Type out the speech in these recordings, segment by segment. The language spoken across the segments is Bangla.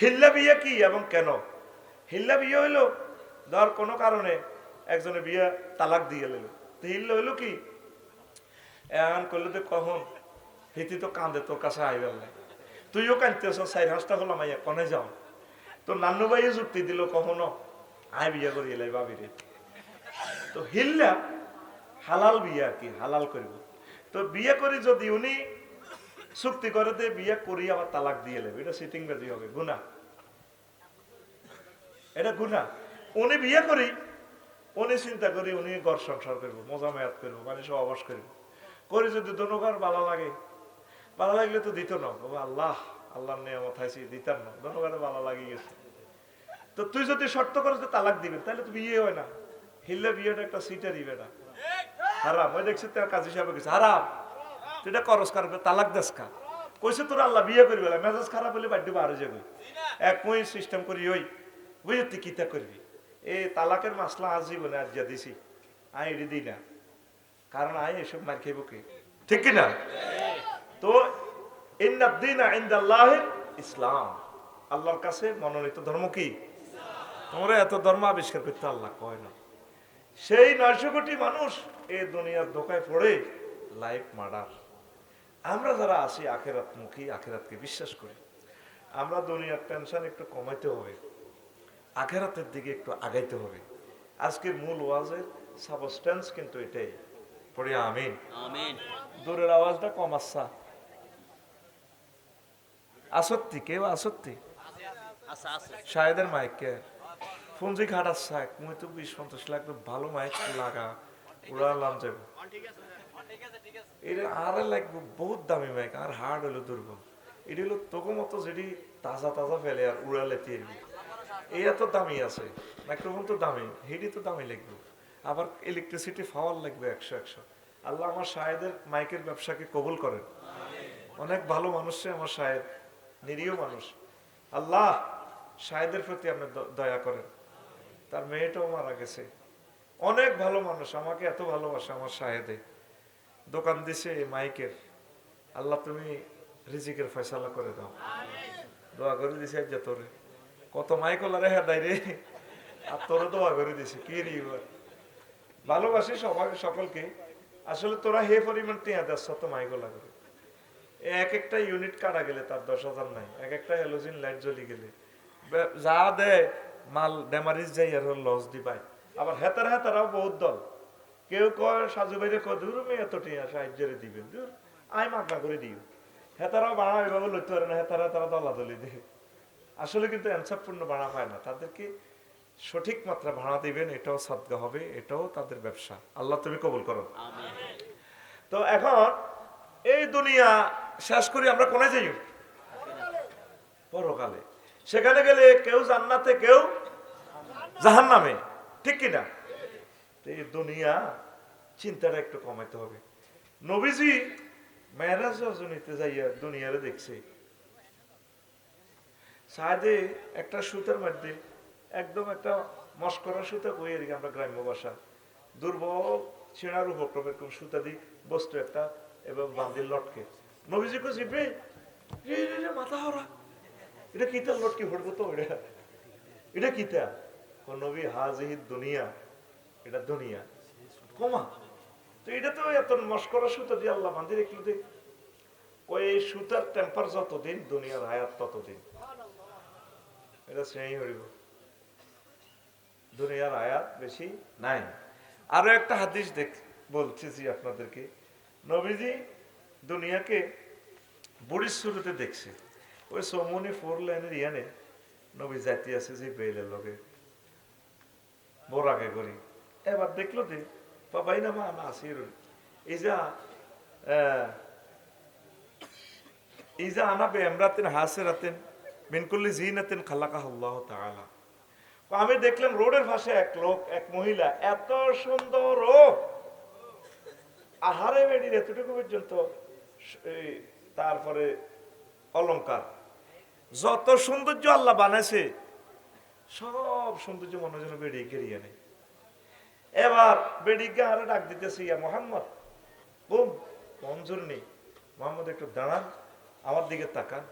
হিল্লা বিয়ে কি এবং কেন? হিল্লা বিয়ে হইল, ধর কোনো কারণে একজনের বিয়ে তালাক দিয়ে তো হিল্লা হইল কি? এমন করলে তো কখন? হিতি তো কান্দে, তোর কাছে আইবার নাই। তুইও কাঁদতেছ সাইড হাঁসটা হলাম আইয়া কনে যাও। তো নান্নু ভাইয়ে যুক্তি দিল, কখনো? আয় বিয়ে করি এলাই বাবিরে তো হিল্লা হালাল বিয়ে আর কি? হালাল করব। তো বিয়ে করি যদি উনি চুক্তি করে দে, বিয়ে করি, আবার তালাক দিয়ে নেবে এটা সিটিং বাজি হবে গুনা এটা গুনা উনি বিয়ে করি, উনি চিন্তা করি, উনি ঘর সংসার করব, মজা মেয়াদ করব মানে সহবাস করব। করি যদি দোনোকার ভালো লাগে, ভালো লাগলে তো দিত না। বাবা, আল্লাহ, আল্লাহর নিয়ামত হাইছি, দিতাম না। দোনোকারে ভালো লাগি গেছে। তো তুই যদি শর্ত করে যে তালাক দিবেন তাহলে তো বিয়ে হয় না। হিললে বিয়েটা একটা সিটে দিবে না হারাম। ওই দেখছি তোর কাজী সাহেব গেছে। হারাম। এটা করস কার? তালাক দেস কা কইছে তোর আল্লাহ বিয়ে করবি মেজাজ খারাপ হলে বাড়ি বাড়ি যাবে এক মই সিস্টেম করি ওই। বুঝলি তুই কিতা করবি? এই তালাকের মাসলা আজ জীবনে আজ যা দিছি, আই এটি দিই না। কারণ আই এসব মার খাইব কে? ঠিক কি না তো ইসলাম। আল্লাহর কাছে মনোনীত ধর্ম কি? তোমরা এত ধর্ম আবিষ্কার করতে আল্লাহ কয় না। সেই নয়শো কোটি মানুষ এই দুনিয়ার ধোকায় পড়ে লাইফ মার্ডার আমরা যারা আছি আখেরাত মুখী আখেরাতকে বিশ্বাস করি আমরা দুনিয়ার টেনশন একটু কমাইতে হবে আখেরাতের দিকে একটু আগাইতে হবে। আজকের মূল ওয়াজের সাবস্টেন্স কিন্তু এটাই। পড়ে আমিন। দূরের আওয়াজটা কম আসছা আসত্তি কেউ আসত্তি আচ্ছা আচ্ছা শাহেদের মাইককে ফোনজি খাটার শাক মুই তো বিশ পঞ্চাশ লাখ ভালো মাইক লাগা উড়ালাম যাব এটা আরে লাগবে বহুত দামি আর হার্ড হলো দুর্বল এটা হলো মতো যেটি তাজা তাজা ফেলে আর উড়ালে এই এত দামি আছে মাইক্রোফোন তো দামি, হেডি তো দামি লাগবে। আবার ইলেকট্রিসিটি পাওয়ার লাগবে একশো একশো। আল্লাহ আমার শাহেদের মাইকের ব্যবসাকে কবুল করেন। অনেক ভালো মানুষ আমার শাহেদ নিরীহ মানুষ। আল্লাহ সাহেদের প্রতি আপনি দয়া করেন। তার মেয়েটাও মারা গেছে। অনেক ভালো মানুষ আমাকে এত ভালোবাসে আমার শাহেদে দোকান দিছে মাইকের। আল্লাহ তুমি রিজিকের ফয়সালা করে দাও। দোয়া করে দিছে যে তোরে। কত মাইক রে হেদাই রে। আর তোরে দোয়া করে দিছে, কি রে ভালোবাসি সবাই সকলকে। আসলে তোরা হে পরিমাণ টিয়া দেশ তো মাইকলা করে। এক একটা ইউনিট কাটা গেলে তার দশ হাজার নাই। এক একটা হ্যালোজিন লাইট জ্বলি গেলে। যা দেয় মাল ডেমারিজ যাই আর লস দিবাই। আবার হেতার হেতারাও বহুত দল। কেউ কয় সাজু বাইরে কয় দূর মেয়ে এত টিয়া সাহায্যের দিবেন দূর। আয় মাগনা করে দিও। হেতারাও বাড়া এভাবে লইতে পারে না। হেতারা তারা দলা দলি দেয়। আসলে কিন্তু অ্যান্সারপূর্ণ ভাড়া পায় না। তাদেরকে সঠিক মাত্রা ভাড়া দিবেন এটাও সাদগা হবে এটাও তাদের ব্যবসা। আল্লাহ তুমি কবুল করো। তো এখন এই দুনিয়া শেষ করি আমরা কোনে যাই? পরকালে। সেখানে গেলে কেউ জান্নাতে কেউ জাহান নামে ঠিক কিনা? এই দুনিয়া চিন্তাটা একটু কমাইতে হবে। নবীজি মেয়েরাজ রজনীতে যাইয়া দুনিয়ারে দেখছে। সাদে একটা সুতার মধ্যে একদম একটা মস্করা সুতা কই এদিকে আমরা গ্রাম্য ভাষা। দুর্বল ছেঁড়ার উপক্রম এরকম সুতা দিয়ে বস্তু একটা এবং বান্দিল লটকে। নবীজি কো রে মাথা হরা। এটা কিতা লটকে হড়বো তো, এটা। এটা কিতা? নবী, হাজিহি দুনিয়া এটা দুনিয়া। কমা তো এটা তো এত মস্করা সুতা দিয়ে আল্লাহ বান্ধি রেখে দে ওই সুতার টেম্পার যতদিন, দুনিয়ার হায়াত ততদিন। এটা শ্রেণি হরিব দুনিয়ার আয়াত বেশি নাই। আরও একটা হাদিস দেখ, বলতেছি আপনাদেরকে। নবীজি দুনিয়াকে বুড়ির শুরুতে দেখছে। ওই সমনি ফোর লাইনের ইয়ানে নবী জাতি আছে যে বেলের লগে। আগে করি। এবার দেখল যে বাবাই না মা আসির এই যা আহ, ইজা আনা বে এমরাতিন হাসিরাতিন মিন কুল্লি জিনাতিন খালাকাহ আল্লাহ তাআলা আমি দেখলাম রোডের পাশে এক লোক এক মহিলা এত সুন্দর আহারে বেডির এতটুকু পর্যন্ত এই তারপরে অলংকার। যত সৌন্দর্য আল্লাহ বানাইছে সব সৌন্দর্য মনে যেন বেড়িয়ে কেড়িয়ে নেই এবার বেডিকে আরও ডাক দিতেছে, ইয়া মোহাম্মদ। বুম, মঞ্জুর নেই। মোহাম্মদ, একটু দাঁড়ান, আমার দিকে তাকান।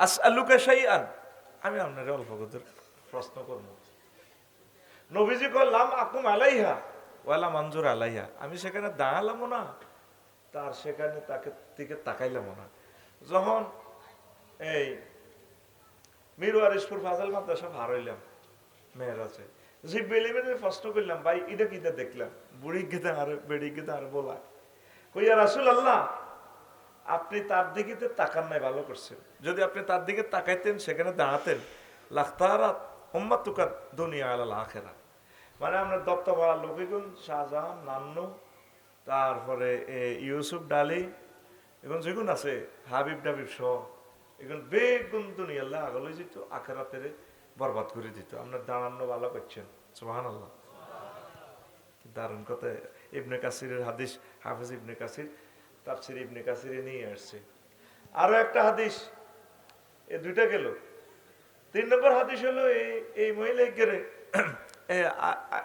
আস আল্লুকা শাইআন। আমি আপনার অল্প কত প্রশ্ন করব। নবীজি করলাম আকুম আলাইহা ওয়ালা মঞ্জুর আলাইহা। আমি সেখানে দাঁড়ালামও না, তার সেখানে তাকে দিকে তাকাইলামও না। যখন এই মীর ওয়ারিসপুর ফাজাল মাদ্রাসা ভার হইলাম মেয়ের আছে যে বেলে বেলে প্রশ্ন করলাম ভাই এটা কিটা দেখলাম বুড়ি গেতে আর বেড়ি গেতে আর বলা কইয়া রাসুল আল্লাহ আপনি তার দিকে তাকান নাই ভালো করছেন যদি আপনি তার দিকে তাকাইতেন সেখানে দাঁড়াতেন লাখতারাত উম্মাত তুকার দুনিয়া আলাল আখেরা মানে আমরা দত্ত ভাড়া লবিগুন শাহজাহান নান্নু তারপরে ইউসুফ ডালি এখন যেগুন আছে হাবিব ডাবিব সহ এখন বেগুন দুনিয়া আল্লাহ আগলে যেত আখেরাতের বরবাদ করে দিত। আপনার দাঁড়ানো ভালো করছেন সুহান আল্লাহ দারুণ কথা। ইবনে কাসিরের হাদিস, হাফিজ ইবনে কাসির, তাফসির ইবনে কাসিরে নিয়ে আসছে। আরও একটা হাদিস এই দুইটা গেল। তিন নম্বর হাদিস হলো এই এই মহিলা গেরে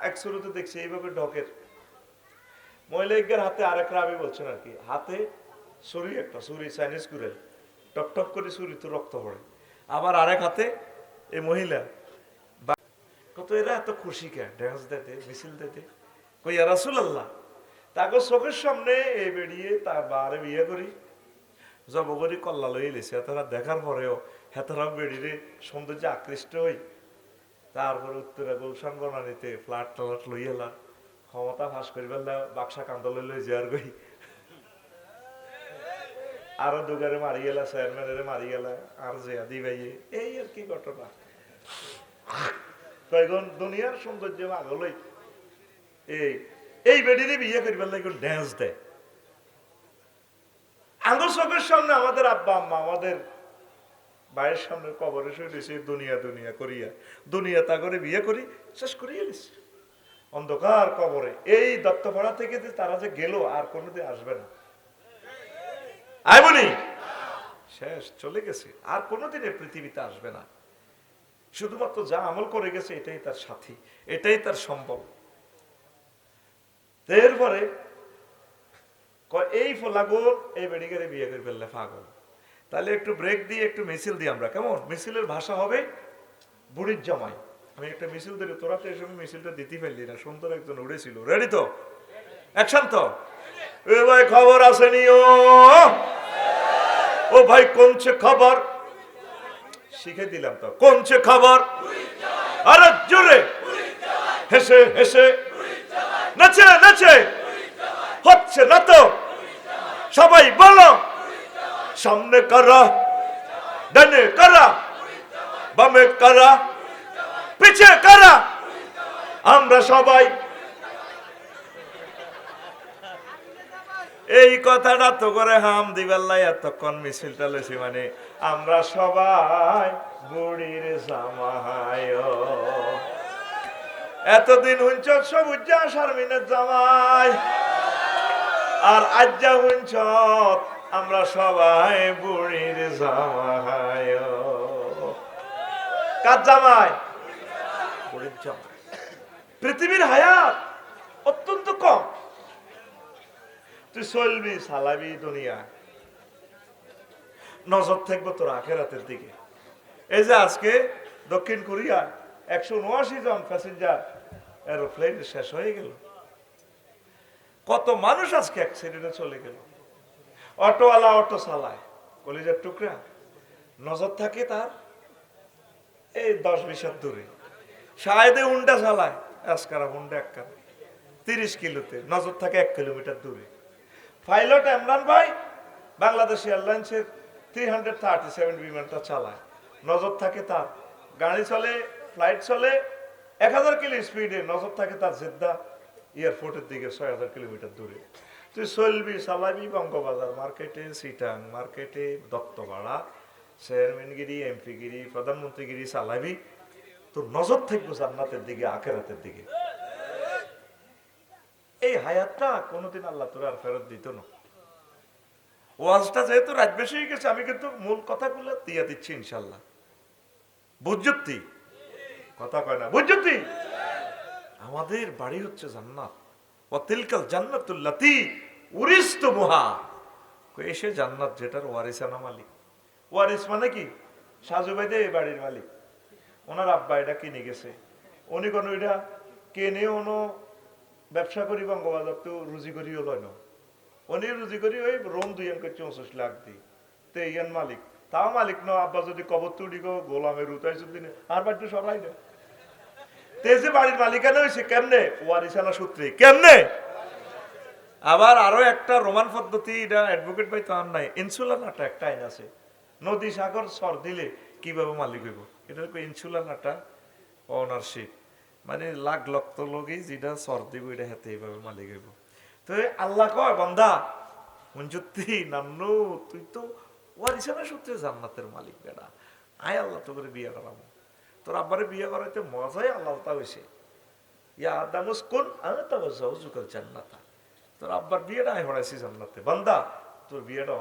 এক শুরুতে দেখছি, এইভাবে ঢকের মহিলা ইজ্ঞের হাতে আরেক রাবি বলছেন আর কি, হাতে ছুরি একটা ছুরি চাইনিজ কুড়েল টক টক করে ছুরি তো রক্ত পড়ে। আবার আরেক হাতে এই মহিলা কত এরা এত খুশি কে ড্যান্স দিতে, মিছিল দিতে। কই রাসুল আল্লাহ তাকে চোখের সামনে এ বেরিয়ে তার বারে বিয়ে করি। জবগরি কল্লা লই লেছে তারা দেখার পরেও হেতারাও বেরিয়ে সৌন্দর্যে আকৃষ্ট হই। তারপরে উত্তরে গুলশান বনানিতে ফ্ল্যাট ট্লাট লই এলা ক্ষমতা ফাঁস করি পেলা বাক্সা কান্দলে লই যার গই আরও দুগারে মারি গেলা, চেয়ারম্যানের মারি গেলা, আর যে আদি ভাইয়ে, এই আর কি ঘটনা। দুনিয়ার সৌন্দর্য এই। বিয়ে ড্যান্স দেয়। চোখের সামনে আমাদের আব্বা, আম্মা, আমাদের ভাইয়ের সামনে কবরে শুয়ে দিয়েছে দুনিয়া দুনিয়া করিয়া। দুনিয়া তা করে বিয়ে করি, শেষ করিয়ে অন্ধকার কবরে। এই দত্তপাড়া থেকে যে তারা যে গেল, আর কোনোদিন আসবে না। আয় বলি। শেষ, চলে গেছে। আর কোনোদিন পৃথিবীতে আসবে না। শুধুমাত্র যা আমল করে গেছে, এটাই তার সাথী, এটাই তার সম্ভব তো এরপরে এই ফলাগোল এই বেডিগারে বিয়ে করে ফেললে পাগল। তাহলে একটু ব্রেক দিয়ে, একটু মিছিল দিই আমরা, কেমন? মিছিলের ভাষা হবে বুড়ির জামাই। আমি একটা মিছিল দিলে তোরা তো এই মিছিলটা দিতে ফেললি না, সুন্দর একজন উড়েছিল। রেডি তো? অ্যাকশন তো? ভাই খবর আসেনি, ও। ও ভাই কোনছে খবর? শিখে দিলাম তো। কোনছে খবর? আরে জোরে। হেসে হেসে। নাচে নাচে। হচ্ছে না তো সবাই বলো। সামনে কারা? ডানে কারা? বামে কারা? পিছে কারা? আমরা সবাই। এই কথাটা তো করে হাম দিবেল্লাই এতক্ষণ মিছিলটা লইছি মানে আমরা সবাই বুড়ির জামাই এতদিন হুঞ্চ সবুজা শারমিনের জামাই। আর আজ্জা হুঞ্চ আমরা সবাই বুড়ির জামাই কার জামাই? বুড়ির জামাই। পৃথিবীর হায়াত অত্যন্ত কম। তুই চলবি সালাবি দুনিয়া। নজর থাকব তোর আখেরাতের দিকে। এই যে আজকে দক্ষিণ কোরিয়া একশো উনআশি জন প্যাসেঞ্জার এরোপ্লেন শেষ হয়ে গেল। কত মানুষ আজকে অ্যাক্সিডেন্টে চলে গেল। অটোওয়ালা অটো চালায়, কলিজার টুকরা। নজর থাকে তার এই দশ বিশ দূরে। সাহেদে উন্ডা চালায় আজকারা হুন্ডা একখানা তিরিশ কিলোতে, নজর থাকে এক কিলোমিটার দূরে। পাইলট এমরান ভাই, বাংলাদেশ এয়ারলাইন্সের থ্রি হান্ড্রেড থার্টি সেভেন বিমানটা চালায়। নজর থাকে তার। গাড়ি চলে ফ্লাইট চলে, এক হাজার কিলো স্পিডে নজর থাকে তার জেদ্দা এয়ারপোর্টের দিকে ছয় হাজার কিলোমিটার দূরে। তুই চলবি, চালাবি বঙ্গবাজার মার্কেটে সিটাং মার্কেটে, দত্তপাড়া, চেয়ারম্যানগিরি, এমপিগিরি, প্রধানমন্ত্রীগিরি চালাবি। তোর নজর থাকব জান্নাতের দিকে, আখেরাতের দিকে। এই হায়াতটা কোনোদিন আল্লাহ তোর আর ফেরত দিত না। ওয়াজটা যেহেতু রাত বেশি হয়ে গেছে, আমি কিন্তু মূল কথাগুলো দিয়ে দিচ্ছি ইনশাল্লাহ বুঝতি কথা কয় না। বুঝতি আমাদের বাড়ি হচ্ছে জান্নাত। অতিলকাল জান্নাতুল্লাতি উরিস্ত মুহা। এসে জান্নাত যেটার ওয়ারিসানা মালিক। ওয়ারিস মানে কি? সাজু ভাই এই বাড়ির মালিক। ওনার আব্বা এটা কিনে গেছে। উনি কোনো এটা কেনে ono ব্যবসা করি, বঙ্গবাজার তো রুজি করি হলো না। উনি রুজি করি, ওই রোম দুই অঙ্ক চৌষট্টি লাখ দি তো ইয়ান মালিক। তাও মালিক ন, আব্বা যদি কবর তুলি গো, গোলামের উতাইছে দিনে, আর বাড়িতে সরাই না। তেজে বাড়ির মালিকানা হয়েছে কেমনে? ওয়ারিসানা সূত্রে। কেমনে? আবার আরও একটা রোমান পদ্ধতি, এটা অ্যাডভোকেট ভাই তো আর নাই। ইনসুলার নাটা একটা আইন আছে। নদী সাগর সর দিলে কীভাবে মালিক হইব? এটা হলো ইনসুলার নাটা? অনারশিপ মানে লাখ লক্ষ লোকই যেটা সর দিব, এটা হাতে এইভাবে মালিক হইব। তো আল্লাহ কয়, বান্দা? মঞ্জুত্তি নান্নু তুই তো ওয়ারিসানা সূত্রে জান্নাতের মালিক বেড়া আয় আল্লাহ তোকে বিয়ে করাবো। তোর আব্বারে বিয়ে করাইতে মজাই আল্লাহ তা হয়েছে ইয়া আমি তোর আব্বার বিয়েটা হড়াইছি বান্দা, তোর বিয়েটা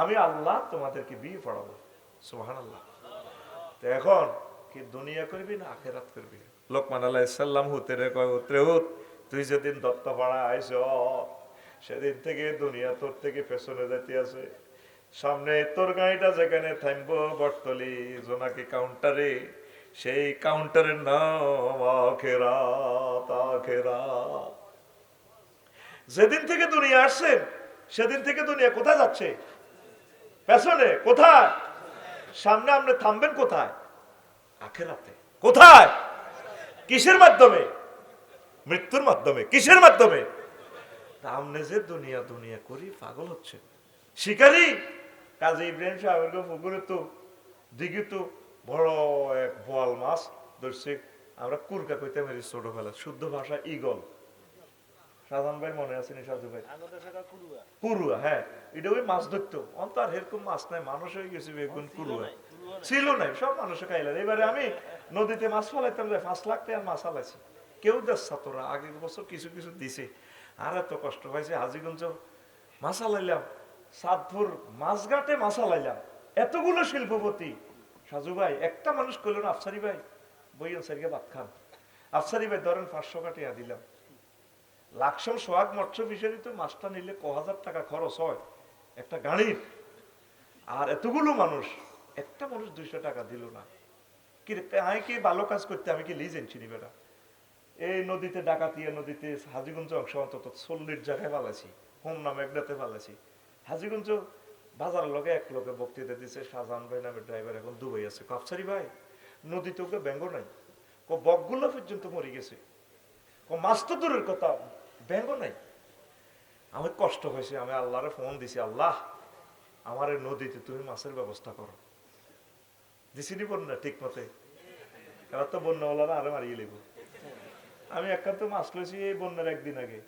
আমি আল্লাহ তোমাদেরকে বিয়ে পড়াবো। সুবহানাল্লাহ। এখন কি দুনিয়া করবি না আখেরাত করবি? লোকমান আলাইহিস সালাম হুতে রে কয়, উতরে হুত, তুই যেদিন দত্তপাড়া আইস সেদিন থেকে দুনিয়া তোর থেকে পেছনে যেতে আছে। সামনে তোর গাড়িটা যেখানে থামবো বটতলি, জোনাকি কাউন্টারে, সেই কাউন্টারের নাম আখেরাত আখেরাত। যেদিন থেকে দুনিয়া আসছেন সেদিন থেকে দুনিয়া কোথায় যাচ্ছে? পেছনে, কোথায়? সামনে আপনি থামবেন কোথায়? আখেরাতে। কোথায়? কিসের মাধ্যমে? মৃত্যুর মাধ্যমে। কিসের মাধ্যমে? আপনি যে দুনিয়া দুনিয়া করি, পাগল হচ্ছে। শিকারি? কাজে ইব্রাহিম সাহেবের পুকুরে তো, দিঘি তো, বড় এক বোয়াল মাছ ধরছে। আমরা কুরকা কইতে মেরি ছোটবেলা শুদ্ধ ভাষা ইগল ভাই মনে আছে ভাই? হ্যাঁ। এটা ওই মাছ ধরতো। অন্তর এরকম মাছ নাই মানুষ হয়ে গেছে বেগুন কুরুয়া। ছিল নাই সব মানুষে খাইলেন এবারে আমি নদীতে মাছ ফলাইতাম যে পাঁচ লাখ টাকার মাছ ফলাইছি কেউ আগের বছর কিছু কিছু দিছে। আর এত কষ্ট পাইছে হাজিগঞ্জ মাছ আলাইলাম সাতপুর মাছঘাটে মাছ আলাইলাম। এতগুলো শিল্পপতি। সাজু ভাই একটা মানুষ কইল না আফসারি ভাই বই আনসারিকে ভাত খান। আফসারি ভাই ধরেন পাঁচশো কাটিয়া দিলাম। লাকসম সোহাগ মৎস্য ফিশারি তো মাছটা নিলে ক হাজার টাকা খরচ হয়। একটা গাড়ির। আর এতগুলো মানুষ, একটা মানুষ দুইশো টাকা দিল না। কি আমি কি ভালো কাজ করতে, আমি কি লিজ এনছি বেটা? এই নদীতে ডাকাতিয়া নদীতে হাজিগঞ্জ অংশ অন্তত চল্লিশ জায়গায় পালাইছি হোম নামে একদাতে পালাইছি হাজিগঞ্জ বাজারের লগে এক লোকে বক্তৃতা দিচ্ছে শাহজাহান ভাই নামে ড্রাইভার এখন দুবাই আছে। কাপসারি ভাই, নদীতে ওকে ব্যঙ্গ নাই। ক বকগুলো পর্যন্ত মরে গেছে। ও মাছ তো দূরের কথা ব্যঙ্গ নাই। আমার কষ্ট হয়েছে আমি আল্লাহরে ফোন দিছি, আল্লাহ, আমার এই নদীতে তুমি মাছের ব্যবস্থা করো। দিছিনি বন্যা ঠিক মতে এবার তো বন্যাওয়ালারা আরও মারিয়ে লেব আমি একান্ত মাছ লইছি এই বন্যার একদিন আগে।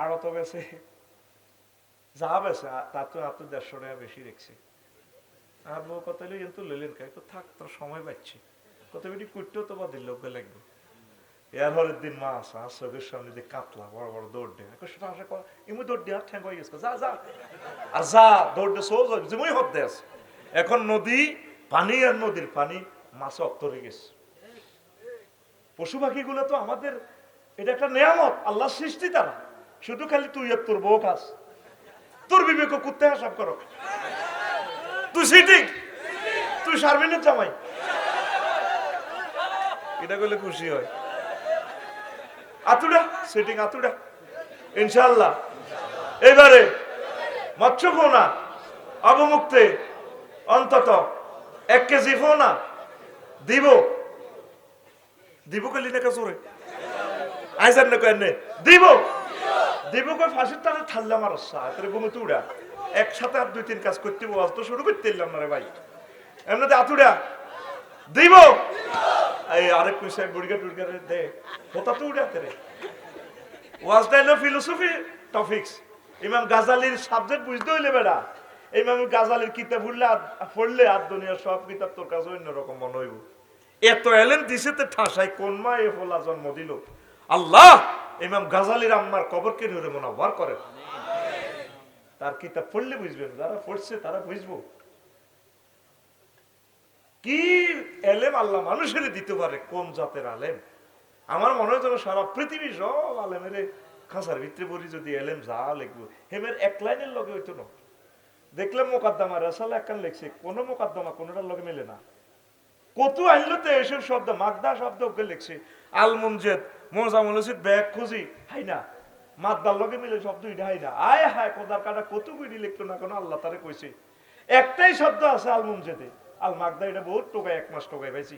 আড়ত বেছে, যা বেছে তার তো আর তো দেড়শো টাকা বেশি রেখছে। আর বউ কত লই কিন্তু লইলেন তো থাক, তোর সময় পাচ্ছি কত বেটি করতেও তো বা দিল লাগবে। এর পরের দিন মাছ আর চোখের সামনে দিয়ে কাতলা বড় বড় দৌড় দে সেটা আশা কর ইমু দৌড় দিয়ে ঠ্যাং হয়ে গেছে যা যা আর যা দৌড় দে সোজ যেমনই হত দে আছে এখন নদী পানি আর নদীর পানি মাছে অত্তরে গেছে পশু পাখিগুলো তো আমাদের এটা একটা নিয়ামত, আল্লাহ সৃষ্টি তারা। শুধু খালি তুই আর তোর বউ খাস। তোর বিবেক কুত্তে হিসাব করো। তুই সিটিং? তুই সারবিনের জামাই। এটা করলে খুশি হয়। আতুডা সিটিং আতুডা ইনশাল্লাহ এবারে মৎস্য ফোনা অবমুক্তে অন্তত এক কেজি ফোনা দিব। দিব কলি না কাজরে আইসার না কেন দিব। দিব কই ফাঁসির টানে ঠাল্লা মার সাথে ঘুমে তুড়া একসাথে আর দুই তিন কাজ করতে বল তো শুরু করতে না রে ভাই। এমনিতে আতুড়া দিব। এই আরেক পয়সা বুড়িগা টুড়িগা দে। হতা তো উড়াতে রে। ওয়াজটা হলো ফিলোসফি টপিকস ইমাম গাজালির সাবজেক্ট বুঝতে হইলে বেড়া। ইমাম গাজালির কিতাব পড়লে পড়লে আর দুনিয়ার সব কিতাব তোর কাছে অন্যরকম মনে হইব। এত এলেন দিছে তে ঠাসাই কোন মা এ ফলা জন্ম দিল? আল্লাহ! ইমাম গাজালির আম্মার কবরকে নূরে মোনাব্বার করেন তার কিতাব পড়লে বুঝবেন, যারা পড়ছে তারা বুঝব। কি এলেম আল্লাহ মানুষের দিতে পারে কোন জাতের আলেম? আমার মনে হয় যেন সারা পৃথিবী সব আলেমের খাঁচার ভিতরে পড়ি যদি এলেম যা লিখব। হেমের এক লাইনের লগে হইতো না। দেখলাম মোকাদ্দমা, রেসালা একখান লিখছে, কোনো মোকাদ্দমা কোনোটার লগে মেলে না। কত আইলো তো এসব শব্দ মাগদা শব্দ ওকে লিখছে। আলমুনজেদ মোজামুল হোসেন ব্যাগ খুঁজি, হাই না। মাদ্দার লগে মিলে শব্দ এটা হাই না। আয় হায় কোদার কাটা কত গুড়ি লিখতো না কোনো আল্লাহ তারে কইছে। একটাই শব্দ আছে আলমুনজেদে। আল মাগদা এটা বহুত টোকায় এক মাস টোকায় পাইছি।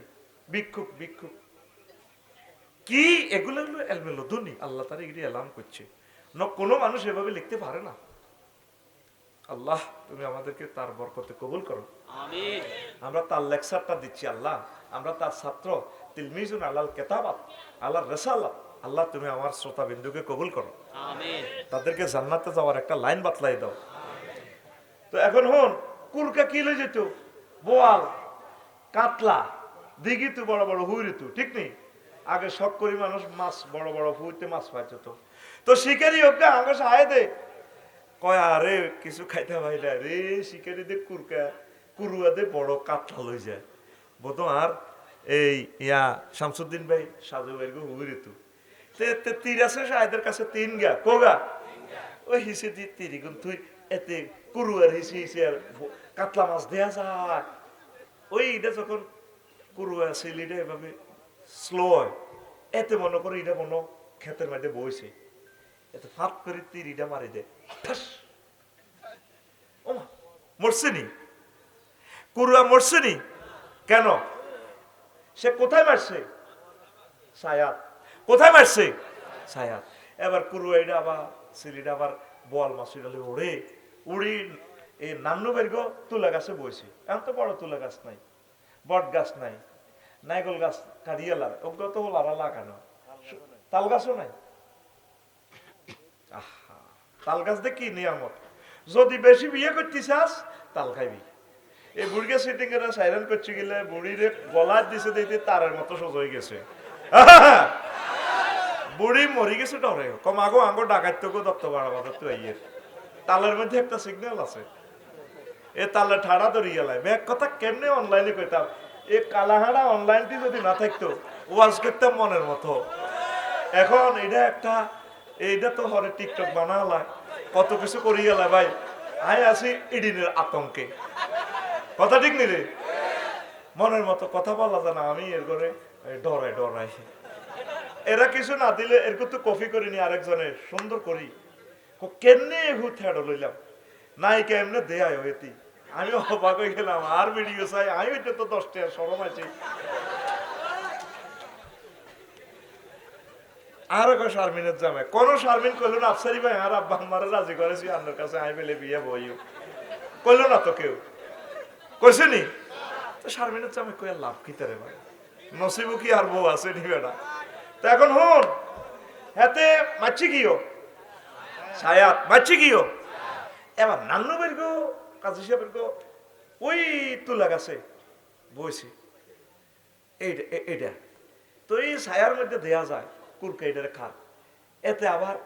ভিক্ষুক ভিক্ষুক। কি? এগুলো হলো এলমেলো ধনী আল্লাহ তারা এগুলি এলাম করছে। ন কোনো মানুষ এভাবে লিখতে পারে না। আল্লাহ তুমি আমাদেরকে তার বরকতে কবুল করো। আমরা তার লেকচারটা দিচ্ছি আল্লাহ। আমরা তার ছাত্র তিলমিজুন আল্লাহ কেতাবাত আল্লাহ রেসাল্লাহ আল্লাহ তুমি আমার শ্রোতা বিন্দুকে কবুল করো। তাদেরকে জান্নাতে যাওয়ার একটা লাইন বাতলাই দাও। তো এখন হন কুরকা কি লই যেত? বোয়াল, কাতলা দিঘি তো বড় বড় হুইরি তো ঠিক নেই? আগে শখ মানুষ মাছ, বড় বড় হুইতে মাছ পাইত তো। তো শিকারি হোক আগে সাহায্য দে। কয়, আরে, কিছু খাইতে পাই না রে, শিকারি দে কুরকা, কুরুয়া দে বড় কাতলা লই যায় বোধ আর এই ইয়া শামসুদ্দিন ভাই, সাজু ভাই গো হুইরি তো, তে তে তীর আছে, সাহেদের কাছে তিন গা। কোগা ওই হিসে দি তিরি তুই এতে কুরুয়ার হিসে হিসে আর কাতলা মাছ দেয়া যায়। ওই এটা যখন কুরুয়া সিলিটা এভাবে স্লো হয়। এতে মনে করে এটা মনে ক্ষেতের মধ্যে বইছে। এতে ফাঁক করে তিরিটা মারি দেয়। ঠাস! ও মা, কুরুয়া মরছে নি? কেন? সে কোথায় মারছে? সায়াত। কোথায় মারছে? সায়াত। এবার কুরুয়াইটা আবার সিলিটা আবার বল ডালে উড়ে উড়ি এই নান্নু বেরগ তুলা গাছে বইছে। এখন তো বড় তুলা গাছ নাই বট গাছ নাই নাইগল গাছ কাটিয়ালার ওগুলো তো লারা লাগানো। তাল গাছও নাই। আহা, তাল গাছ কি নিয়ামত। যদি বেশি বিয়ে করতে চাস তাল খাইবি। এই বুড়িকে সিটিং এর সাইলেন করছে গেলে বুড়ির গলার দিছে দিতে তারের মতো সোজ হয়ে গেছে। বুড়ি মরি গেছে ডরে কম আগো আঙ্গো ডাকাত তো দত্ত দত্ত আইয়ের। তালের মধ্যে একটা সিগন্যাল আছে। এ তালে ঠাড়া ধরিয়ে লাই ব্যাগ কথা কেমনে অনলাইনে কইতাম, এ কালাহাড়া অনলাইনটি যদি না থাকতো, ওয়াজ করতাম মনের মতো। এখন এটা একটা এইটা তো হরে টিকটক বানালা কত কিছু করিয়ে লাই ভাই। আই আছি ইডিনের আতঙ্কে। কথা ঠিক নি রে? মনের মতো কথা বলা যায় না, আমি এর করে ডরাই ডরাই এরা কিছু না দিলে এরকম তো কফি করিনি আরেকজনের, সুন্দর করি। কেমনে হু থেড় লইলাম? নাই কেমনে দেয়াই হইতি? আমি অবাক হয়ে গেলাম, আর ভিডিও চাই, আমি ওইটা তো দশটা, সরম আছে। আর কো শারমিনের জামে কোন শারমিন কইলো না, আফসারি ভাই, আর আব্বা আমারে রাজি করেছি আপনার কাছে আই পেলে বিয়ে বইও। কইলো না তো কেউ? কইছে নি? তো শারমিনের জামে কই লাভ কি তারে ভাই? নসিবু কি আর বউ আছে নি বেটা? তো এখন হন হাতে মাছি কিও? ছায়াত মাছি কিও? এবার নান্নু বেরগো কাজী সাহেবের গো ওই তুলা গাছে বইছে। এইটা এইটা। তো এই ছায়ার মধ্যে দেয়া যায় কুরকা এটারে খা এতে আবার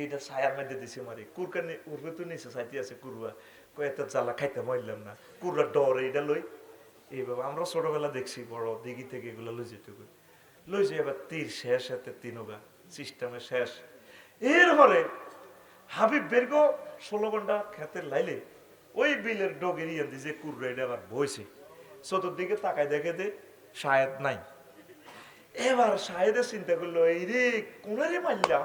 এইটা ছায়ার মধ্যে দিছে মারি। কুরকা উর্বে তো নিচে সাইতে আছে কুরুয়া এত জ্বালা খাইতে মরলাম না। কুরুয়া ডর এইটা লই। এইভাবে আমরা ছোটবেলা দেখছি, বড় দিঘি থেকে এগুলো লই যেতে লই যে এবার তীর শেষ, এতে তিনগা সিস্টেমে শেষ। এরপরে হাবিব বেরগো ষোলো ঘণ্টা খেতে লাইলে ওই বিলের ডগের দিয়ে যে এটা আবার বইছে। চতুর্দিকে তাকায় দেখে দে শায়দ নাই। এবার শাহেদের চিন্তা করল এই রে কোনারে মারলাম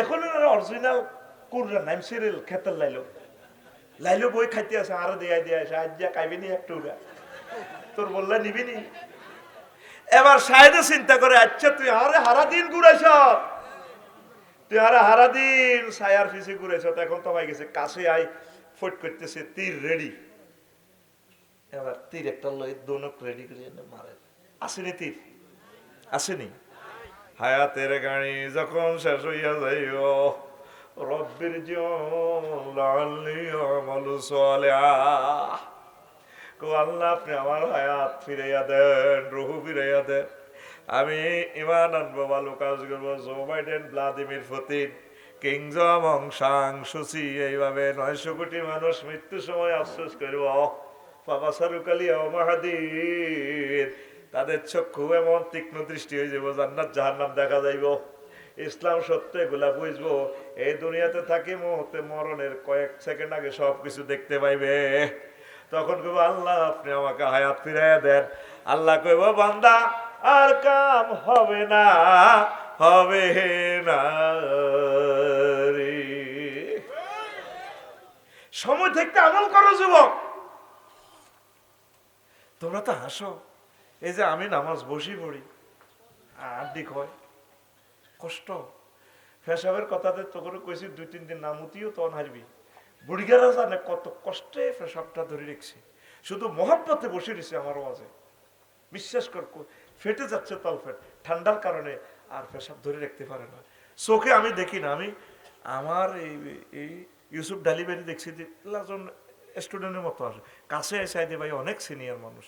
এখন অরিজিনাল কুররা নাইম সিরিয়াল খেতে লাইলো। লাইলো বই খাইতে আছে, আরও দেয়া দেয়া শাহেদ যা খাইবি নি একটু তোর বললে নিবি নি। এবার শাহেদে চিন্তা করে আচ্ছা তুই আরে হারা দিন ঘুরাইছ? তুই আরে হারা দিন সায়ার ফিসে ঘুরেছ এখন তো হয়ে গেছে, কাছে আই ফট করতেছে তীর রেডি এবার তীর একটা লই দোনক রেডি করে মারে আসেনি তীর আসেনি হায়াতের গাড়ি যখন শেষ হইয়া যাইও রব্বির আল্লাহ আপনি আমার হায়াত ফিরাইয়া দেন রুহু ফিরাইয়া দেন আমি ইমান আনব ভালো কাজ করব জো বাইডেন ভ্লাদিমির পুতিন কিং জং সাং সুচি এইভাবে নয়শো কোটি মানুষ মৃত্যুর সময় আফসোস করব। বাবা সারুকালি মাহাদির। তাদের চক্ষু এমন তীক্ষ্ণ দৃষ্টি হয়ে যাব জান্নাত জাহান্নাম দেখা যাইব। ইসলাম সত্য এগুলা বুঝব এই দুনিয়াতে থাকি মুহূর্তে মরণের কয়েক সেকেন্ড আগে সব কিছু দেখতে পাইবে। তখন কইব, আল্লাহ, আপনি আমাকে হায়াত ফিরাইয়া দেন। আল্লাহ কইব, বান্দা, আর কাম হবে না হবে না। সময় থাকতে আমল করো, যুবক। তোমরা তো হাসো। এই যে আমি নামাজ বসি পড়ি। আর দিক হয় কষ্ট। ফেসাবের কথাতে তোকে কইছি, দুই, তিন দিন নামুতিও তখন হারবি বুড়িগারা জানে কত কষ্টে ফেসাবটা ধরে রেখেছে। শুধু মহাব্বতে বসে দিছে আমার মাঝে বিশ্বাস কর ফেটে যাচ্ছে তল ফেট। ঠান্ডার কারণে আর পেশাব ধরে রাখতে পারে না। চোখে আমি দেখি না, আমি আমার এই ইউসুফ ডালিবাড়ি দেখছি যে লাজন স্টুডেন্টের মতো আসে। কাছে এসে আইদে ভাই অনেক সিনিয়র মানুষ।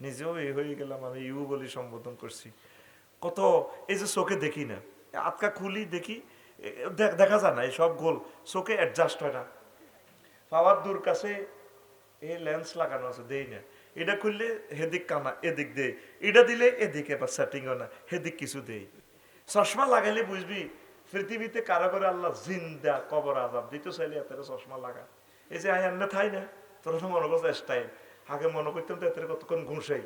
নিজেও এই হয়ে গেলাম, আমি ইউ বলি সম্বোধন করছি। কত এই যে চোখে দেখি না, আটকা খুলি দেখি দেখ- যায় না, এই সব গোল, চোখে অ্যাডজাস্ট হয় না। পাওয়ার দূর কাছে এই লেন্স লাগানো আছে, দেই না। এটা খুললে হেদিক কানা এদিক দেই। এটা দিলে এদিকে বা সেটিং না, হেদিক কিছু দেই। চশমা লাগাইলে বুঝবি পৃথিবীতে কারও করে আল্লাহ জিন্দা, কবর আজাব দিতে চাইলে এত চশমা লাগা এই যে আই আন্না থাই না, তোর মনে করছে স্টাইল আগে মনে করতাম তো এত কতক্ষণ ঘুষাই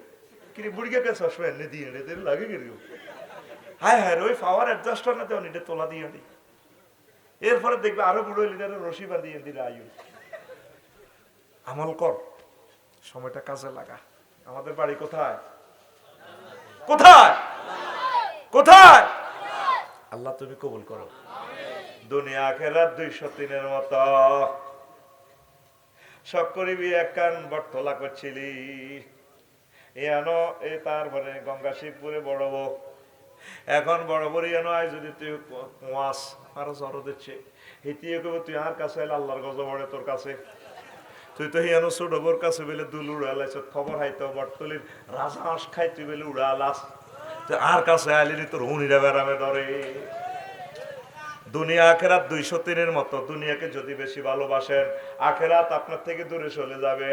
কিন্তু বুড়িকে কে চশমা এনে দিয়ে এনে লাগে কীরকম হায় হায় ওই পাওয়ার অ্যাডজাস্ট না তো এটা তোলা দিয়ে দিই এরপরে দেখবে আরও বুড়ো লিডারের রশি বাঁধিয়ে দিলে আয়ু আমল কর, সময়টা কাজে লাগা। আমাদের বাড়ি কোথায়? কোথায়? কোথায়? আল্লাহ তুমি কবুল করো। দুনিয়া খেরাত দুইশো তিনের মতো। সব করিবি এক কান বটতলা করছিলি। ইয়ানো এ তারপরে গঙ্গা শিবপুরে বড় এখন বড় বড় ইয়ানো আয় যদি তুই মাস আরও জড়ো দিচ্ছে। হিতিয়ে কবে তুই আর কাছে আইলে আল্লাহর গজ বড়ে তোর কাছে। তুই তো হিয়ানো ছোট বোর কাছে বেলে দুল উড়ালাইছ খবর হাইতো বটতলির রাজা হাঁস খাই তুই বেলে উড়ালাস আর কাছে আইলি তোর হুনিরা বেড়ামে ধরে। দুনিয়া আখেরাত দুইশো তিনের মতো। দুনিয়াকে যদি বেশি ভালোবাসেন, আখেরাত আপনার থেকে দূরে চলে যাবে।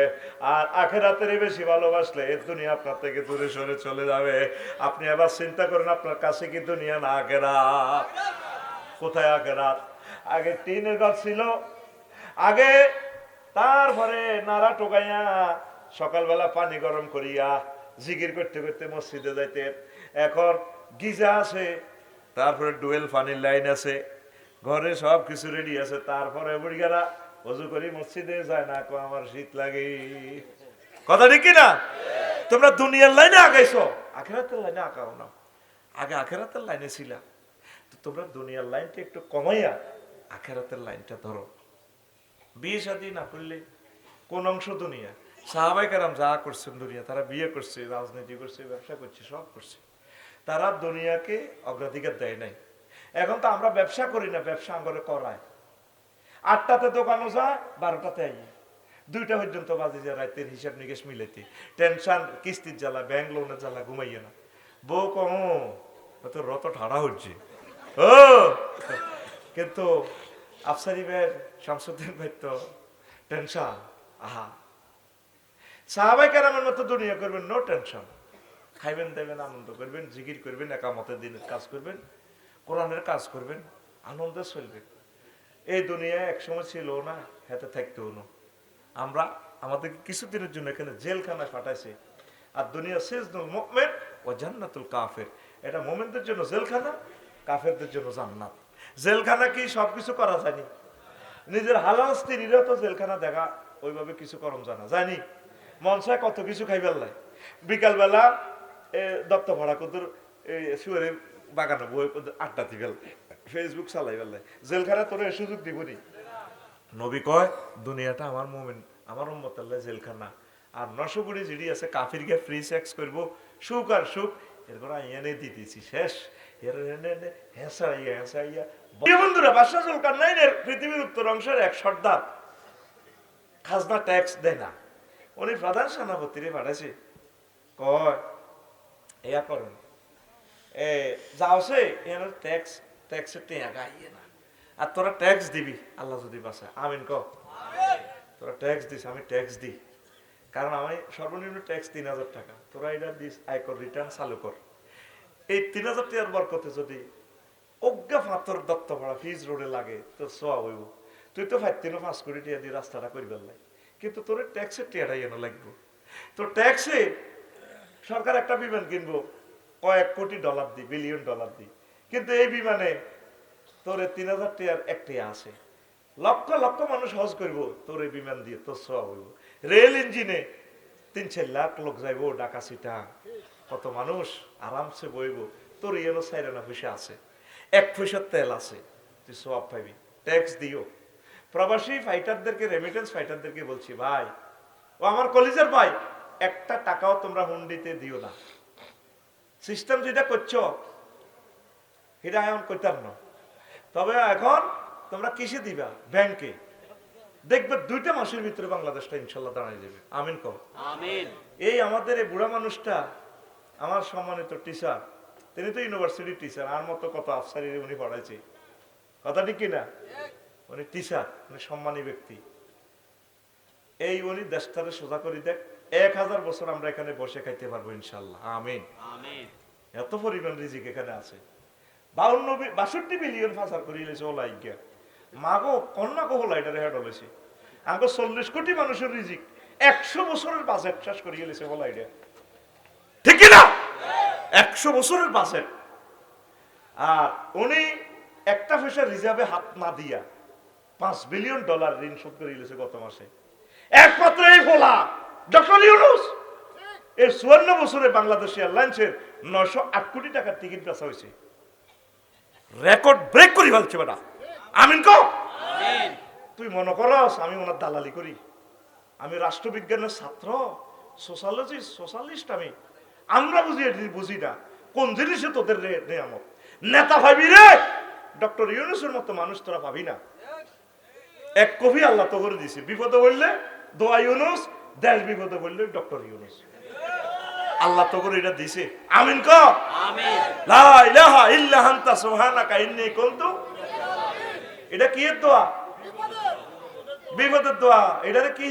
আর আখেরাতের বেশি ভালোবাসলে দুনিয়া আপনার থেকে দূরে সরে চলে যাবে। আপনি আবার চিন্তা করেন, আপনার কাছে কি দুনিয়া না আখেরাত? কোথায় আখেরাত? আগে টিনের ঘর ছিল। আগে তারপরে নাড়া টোকাইয়া সকালবেলা পানি গরম করিয়া জিকির করতে করতে মসজিদে যাইতেন। এখন গিজা আছে, তারপরে ডুয়েল পানির লাইন আছে, ঘরে সব কিছু রেডি আছে, তারপরে বুড়িগারা অজু করি মসজিদে, যায় না কো আমার শীত লাগে। কথা ঠিক না তোমরা দুনিয়ার লাইনে আগাইছো। আখেরাতের লাইনে আঁকাও না। আগে আখেরাতের লাইনে ছিলা। তো তোমরা দুনিয়ার লাইনটা একটু কমাইয়া আখেরাতের লাইনটা ধরো। বিয়ে শাদী না করলে কোন অংশ দুনিয়া? সাহাবাই কারাম যা করছেন দুনিয়া, তারা বিয়ে করছে, রাজনীতি করছে, ব্যবসা করছে, সব করছে। তারা দুনিয়াকে অগ্রাধিকার দেয় নাই। এখন তো আমরা ব্যবসা করি না, ব্যবসা আঙ্গরে করায়। আটটাতে দোকানও যায়, বারোটাতে আই দুইটা পর্যন্ত বাজে যায় রাতের হিসাব নিকেশ মিলাইতে। টেনশন, কিস্তির জ্বালা, ব্যাংক লোনের জ্বালা, ঘুমাইয়ে না। বউ কম তো রত ঠাড়া হচ্ছে। ও! কিন্তু আফসারি ভাইয়ের, শামসুদ্দিন ভাই তো টেনশন, আহা। সাহাবাই কেরামের মতো দুনিয়া করবেন নো টেনশন খাইবেন, দেবেন, আনন্দ করবেন, জিকির করবেন, একামতের দিনের কাজ করবেন, কোরআনের কাজ করবেন, আনন্দে চলবেন এই দুনিয়ায় একসময় ছিল না হাতে থাকতেও না। আমরা আমাদেরকে কিছুদিনের জন্য এখানে জেলখানায় পাঠাইছে। আর দুনিয়া শেষ মোমেন ও জান্নাতুল কাফের। এটা মোমেনদের জন্য জেলখানা, কাফেরদের জন্য জান্নাত। জেলখানা কি সবকিছু করা যায়নি নিজের হালাল স্ত্রীরা তো জেলখানা দেখা, ওইভাবে কিছু করম জানা। জানি মনসায় কত কিছু খাইবার বিকালবেলা দত্ত ভাড়া কদুর শুয়ারের বাগানে বই আড্ডা দিবেল ফেসবুক চালাই বেলাই জেলখানা তোর সুযোগ দিবনি। নবী কয়, দুনিয়াটা আমার মোমেন, আমার উম্মত আল্লাহ জেলখানা। আর নশগুড়ি জিডি আছে কাফির গিয়ে ফ্রি সেক্স করব। সুখ আর সুখ, এরপর এনে দিতেছি, শেষ। এর হেঁসাইয়া হেঁসাইয়া। বন্ধুরা বাদশা জুলকার নাইনের পৃথিবীর উত্তর অংশের এক সর্দার। খাজনা ট্যাক্স দেয় না। উনি প্রধান সেনাপতিরে পাঠাইছে। কয় এয়া করুন এ যাওছে এর ট্যাক্স ট্যাক্সের টেয়া গাইয়ে না। দিবি, আল্লাহ যদি বাসায় আমিন ক তোরা ট্যাক্স দিস, আমি ট্যাক্স দিই। কারণ আমি সর্বনিম্ন ট্যাক্স তিন হাজার টাকা। তোরা এটা দিস আয়কর রিটার্ন চালু কর। এই তিন হাজার টাকার বরকতে যদি অজ্ঞা ফাতর দত্ত পড়া ফিজ রোডে লাগে, তোর সোয়া হইব তুই তো ফাইতিনো পাঁচ কোটি টিয়া দিয়ে রাস্তাটা করিবার লাই। কিন্তু তোর ট্যাক্সের টিয়াটাই এনে লাগবো। তোর ট্যাক্সে সরকার একটা বিমান কিনবো, কয়েক কোটি ডলার দি বিলিয়ন ডলার দি। কিন্তু এই বিমানে তোরে তিন হাজার টিয়ার একটি আছে। লক্ষ লক্ষ মানুষ হজ করব, তোর এই বিমান দিয়ে তোর সব হইব। রেল ইঞ্জিনে তিন চার লাখ লোক যাইব, ঢাকা সিটা। কত মানুষ আরামসে বইব, তোর ইয়েনো সাইরেনা পয়সা আছে। এক পয়সার তেল আছে, তুই সব পাইবি। ট্যাক্স দিও। প্রবাসী ফাইটারদেরকে রেমিটেন্স ফাইটারদেরকে বলছি, ভাই, ও আমার কলেজের ভাই একটা টাকাও তোমরা হুন্ডিতে দিও না। সিস্টেম যেটা করছ এটা এখন করতাম না। তবে এখন তোমরা কিসে দিবা? ব্যাংকে দেখবে দুইটা মাসের ভিতরে বাংলাদেশটা ইনশাল্লাহ দাঁড়াই যাবে। আমিন কম আমিন। এই আমাদের এই বুড়া মানুষটা আমার সম্মানিত টিচার তিনি তো ইউনিভার্সিটি টিচার আর মতো কত আফসারি উনি পড়াইছে। কথা ঠিক কিনা? উনি টিচার উনি সম্মানী ব্যক্তি। এই উনি দেশটারে সোজা করে দেখ। এক হাজার বছর আমরা এখানে বসে খাইতে পারব ইনশাল্লাহ আমিন। এত পরিমাণ রিজিক এখানে আছে। বাউন্ন বাষট্টি বিলিয়ন ফাঁসার করে লেছে ওলা ইজ্ঞা মাগো কন্যা কো হলা এটা রেহাড হলেছে আগে চল্লিশ কোটি মানুষের রিজিক। একশো বছরের বাজেট শেষ করিয়ে লেছে বলা এটা ঠিক না? একশো বছরের বাজেট। আর উনি একটা পয়সা রিজার্ভে হাত না দিয়া পাঁচ বিলিয়ন ডলার ঋণ শোধ করে দিয়েছে গত মাসে। একমাত্র এই ফোলা ডক্টর ইউনুস! এই চুয়ান্ন বছরে বাংলাদেশ এয়ারলাইন্সের নয়শো আট কোটি টাকার টিকিট বেচা হয়েছে। রেকর্ড ব্রেক করি ফেলছে বেটা। আমিন কো তুই মনে করস আমি ওনার দালালি করি? আমি রাষ্ট্রবিজ্ঞানের ছাত্র সোশ্যালজি সোশ্যালিস্ট আমি। আমরা বুঝি বুঝি না। কোন জিনিসে তোদের নিয়ামত? নেতা ভাবি রে! ডক্টর ইউনুসের মতো মানুষ তোরা ভাবি না। এক কবি আল্লাহ তো করে দিছে বিপদে বললে দোয়া ইউনুস দেশ বিপদে বললে ডক্টর ইউনুস। আল্লাহ তো করে এটা দিছে। আমিন ক? আমিন। লা ইলাহা ইল্লা আনতা সুবহানাকা ইন্নী কুনতু এটা কি দোয়া? বিপদের দোয়া। এটারে কি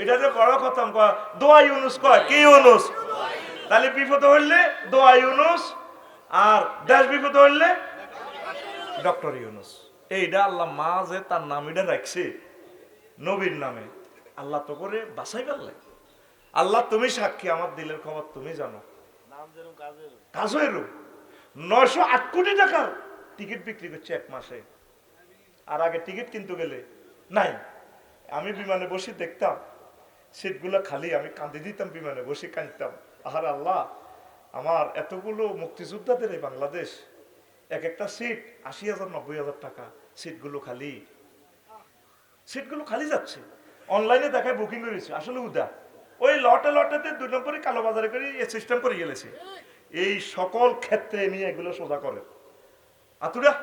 এটারে বড় খতম কয় দোয়া ইউনুস কয়। কি ইউনুস? তাহলে বিপদ হইলে দোয়া ইউনুস আর দেশ বিপদ হইলে ডক্টর ইউনুস। এইটা আল্লাহ মা যে তার নাম এটা রাখছে। নবীর নামে। আল্লাহ তো করে বাসাই পারলে আল্লাহ তুমি সাক্ষী আমার দিলের খবর তুমি জানো। কাজেরও নয়শো আট কোটি টাকার টিকিট বিক্রি করছে এক মাসে। আর আগে টিকিট কিনতে গেলে নাই। আমি বিমানে বসে দেখতাম সিটগুলো খালি আমি কাঁদি দিতাম বিমানে বসে কাঁদতাম। আহার আল্লাহ আমার এতগুলো মুক্তিযোদ্ধাদের এই বাংলাদেশ এক একটা সিট আশি হাজার নব্বই হাজার টাকা সিটগুলো খালি। সিটগুলো খালি যাচ্ছে। অনলাইনে দেখায় বুকিং করেছে। আসলে উদা, ওই লটে লটেতে দুই নম্বরে কালো বাজারে করে এ সিস্টেম করে গেলেছে। এই সকল ক্ষেত্রে এমনি এগুলো সোজা করে। আতুরা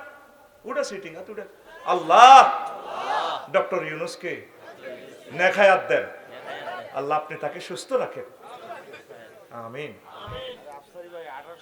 উডা সিটিং আতুরা। আল্লাহ! ডক্টর ইউনুসকে নেখায়াত দেন। আল্লাহ আপনি তাকে সুস্থ রাখেন। আমিন।